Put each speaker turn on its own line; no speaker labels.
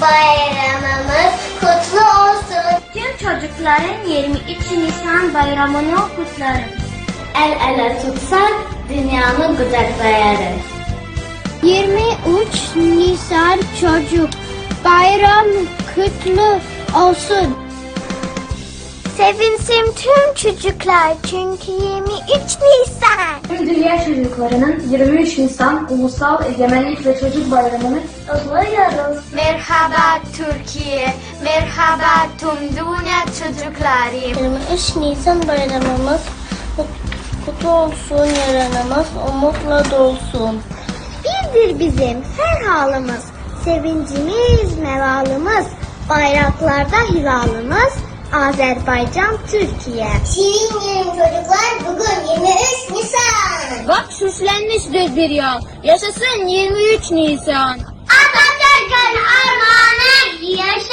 Bayramımız kutlu olsun.
Tüm çocukların 23 Nisan bayramını kutlarım.
El ele tutsak dünyanı kucaklayarız.
23 Nisan çocuk bayram kutlu olsun. Sevinsin tüm çocuklar çünkü 23 Nisan.
Tüm dünya çocuklarının 23 Nisan Ulusal Egemenlik ve Çocuk Bayramı'nı
Kutluyoruz.
Merhaba Türkiye, merhaba tüm dünya çocukları.
23 Nisan bayramımız kutlu olsun, yarınımız umutla dolsun.
Birdir bizim her halımız, sevincimiz, mevalımız, bayraklarda hilalımız, Azerbaycan, Türkiye.
Şirin yerim çocuklar bugün 23 Nisan.
Bak süslenmiştir bir yol. Yaşasın 23 Nisan.
Atatürk'ün armağanı yaşa 23 Nisan.